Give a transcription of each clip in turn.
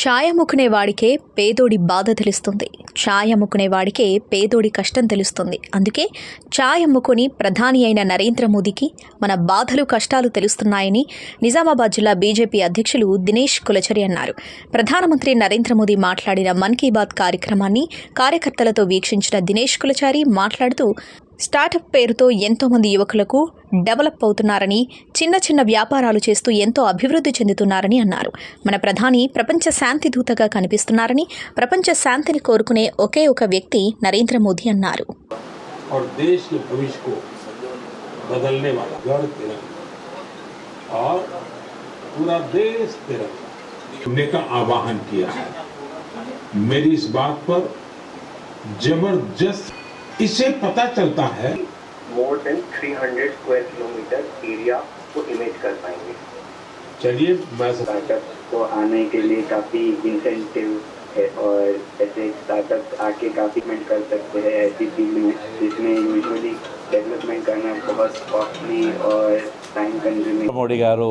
ఛాయ అమ్ముకునే వాడికే పేదోడి బాధ తెలుస్తుంది. ఛాయ్ అమ్ముకునే వాడికే పేదోడి కష్టం తెలుస్తుంది. అందుకే ఛాయ్ అమ్ముకుని ప్రధాని అయిన నరేంద్ర మోదీకి మన బాధలు కష్టాలు తెలుస్తున్నాయని నిజామాబాద్ జిల్లా బీజేపీ అధ్యక్షులు దినేష్ కులచరి అన్నారు. ప్రధానమంత్రి నరేంద్ర మోదీ మాట్లాడిన మన్ కీ బాత్ కార్యక్రమాన్ని కార్యకర్తలతో వీక్షించిన దినేష్ కులచారి మాట్లాడుతూ స్టార్టప్ పేరుతో ఎంతో మంది యువకులకు డెవలప్ అవుతున్నారని చిన్న చిన్న వ్యాపారాలు చేస్తూ ఎంతో అభివృద్ధి చెందుతున్నారని అన్నారు మన ప్రధాని ప్రపంచ శాంతి దూతగా కనిపిస్తున్నారని ప్రపంచ శాంతిని కోరుకునే ఒకే ఒక వ్యక్తి నరేంద్ర మోదీ అన్నారు और देश के भविष्य को बदलने वाला गढ़ तिरंगा और पूरा देश तिरंगा हमने का आवाहन किया है मेरी इस बात पर जबरदस्त इसे पता चलता है more than 300 square kilometre area को इमेज कर पाएंगे चलिए मैं स्टार्टअप को आने के लिए काफ़ी इंसेंटिव है और ऐसे स्टार्टअप आके काफ़ी मेंट कर सकते हैं ऐसी फील्ड में जिसमें यूजुअली डेवलपमेंट करना बहुत कॉस्टली और टाइम कंज्यूमिंग నరేంద్ర మోడీ గారు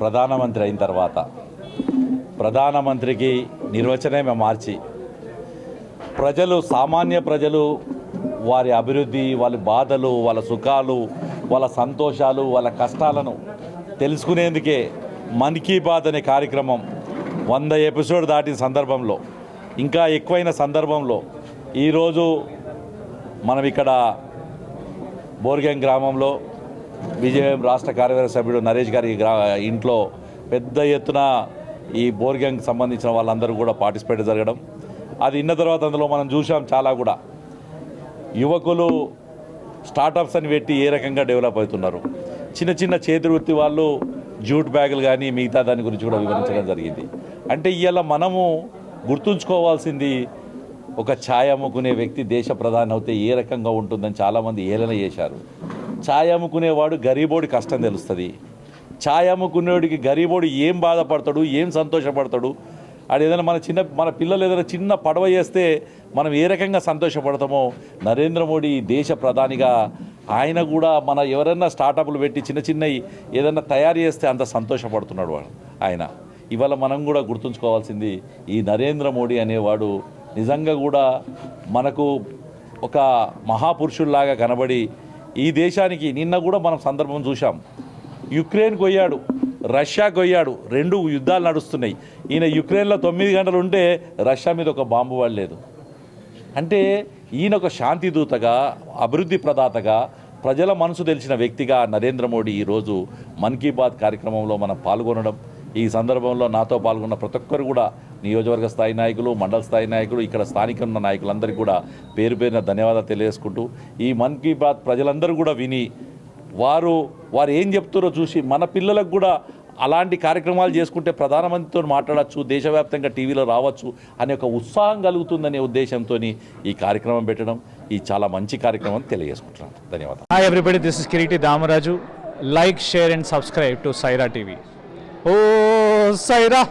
ప్రధానమంత్రి అయిన తర్వాత ప్రధానమంత్రికి నిర్వచనమే మార్చి ప్రజలు సామాన్య ప్రజలు వారి అభివృద్ధి వాళ్ళ బాధలు వాళ్ళ సుఖాలు వాళ్ళ సంతోషాలు వాళ్ళ కష్టాలను తెలుసుకునేందుకే మన్ కీ బాత్ అనే కార్యక్రమం వంద ఎపిసోడ్ దాటిన సందర్భంలో ఇంకా ఎక్కువైన సందర్భంలో ఈరోజు మనం ఇక్కడ బోర్గం గ్రామంలో బీజేపీ రాష్ట్ర కార్యవర్గ సభ్యుడు నరేష్ గారి ఇంట్లో పెద్ద ఎత్తున ఈ బోర్గంకి సంబంధించిన వాళ్ళందరూ కూడా పార్టిసిపేట్ జరగడం. అది ఇన్న తర్వాత అందులో మనం చూసాం చాలా కూడా. యువకులు స్టార్టప్స్ అని పెట్టి ఏ రకంగా డెవలప్ అవుతున్నారు? చిన్న చిన్న చేతి వృత్తి వాళ్ళు జూట్ బ్యాగులు కానీ మిగతా దాని గురించి కూడా వివరించడం జరిగింది. అంటే ఇవాళ మనము గుర్తుంచుకోవాల్సింది ఒక ఛాయ్ అమ్ముకునే వ్యక్తి దేశ ప్రధాని అవుతే ఏ రకంగా ఉంటుందని చాలామంది ఏలన చేశారు. ఛాయ్ అమ్ముకునేవాడు గరీబోడి కష్టం తెలుస్తుంది. ఛాయ్ అమ్ముకునేవాడికి గరీబోడు ఏం బాధపడతాడు ఏం సంతోషపడతాడు అది ఏదైనా మన చిన్న మన పిల్లలు ఏదైనా చిన్న పడవ చేస్తే మనం ఏ రకంగా సంతోషపడతామో నరేంద్ర మోడీ దేశ ప్రధానిగా ఆయన కూడా మన ఎవరైనా స్టార్టప్లు పెట్టి చిన్న చిన్నవి ఏదైనా తయారు చేస్తే అంత సంతోషపడుతున్నాడు వాడు ఆయన. ఇవాళ మనం కూడా గుర్తుంచుకోవాల్సింది ఈ నరేంద్ర మోడీ అనేవాడు నిజంగా కూడా మనకు ఒక మహాపురుషుల్లాగా కనబడి ఈ దేశానికి నిన్న కూడా మనం సందర్భం చూసాం యుక్రెయిన్కి పోయాడు. రష్యాకు పోయాడు రెండు యుద్ధాలు నడుస్తున్నాయి. ఈయన యుక్రెయిన్లో తొమ్మిది గంటలు ఉంటే రష్యా మీద ఒక బాంబు వాడలేదు అంటే ఈయన ఒక శాంతి దూతగా అభివృద్ధి ప్రదాతగా ప్రజల మనసు తెలిసిన వ్యక్తిగా నరేంద్ర మోడీ ఈరోజు మన్ కీ బాత్ కార్యక్రమంలో మనం పాల్గొనడం ఈ సందర్భంలో నాతో పాల్గొన్న ప్రతి ఒక్కరు కూడా నియోజకవర్గ స్థాయి నాయకులు మండల స్థాయి నాయకులు ఇక్కడ స్థానిక ఉన్న నాయకులందరికీ కూడా పేరు పేరున ధన్యవాదాలు తెలియజేసుకుంటూ ఈ మన్ కీ బాత్ ప్రజలందరూ కూడా విని వారు వారు ఏం చెప్తారో చూసి మన పిల్లలకు కూడా అలాంటి కార్యక్రమాలు చేసుకుంటే ప్రధానమంత్రితో మాట్లాడచ్చు దేశవ్యాప్తంగా టీవీలో రావచ్చు అనే ఒక ఉత్సాహం కలుగుతుందనే ఉద్దేశంతో ఈ కార్యక్రమం పెట్టడం ఈ చాలా మంచి కార్యక్రమం అని తెలియజేసుకుంటున్నాను. ధన్యవాదాలు. Hi everybody this is Kireeti Damaraju like share and subscribe to Saira TV oh Sye Raa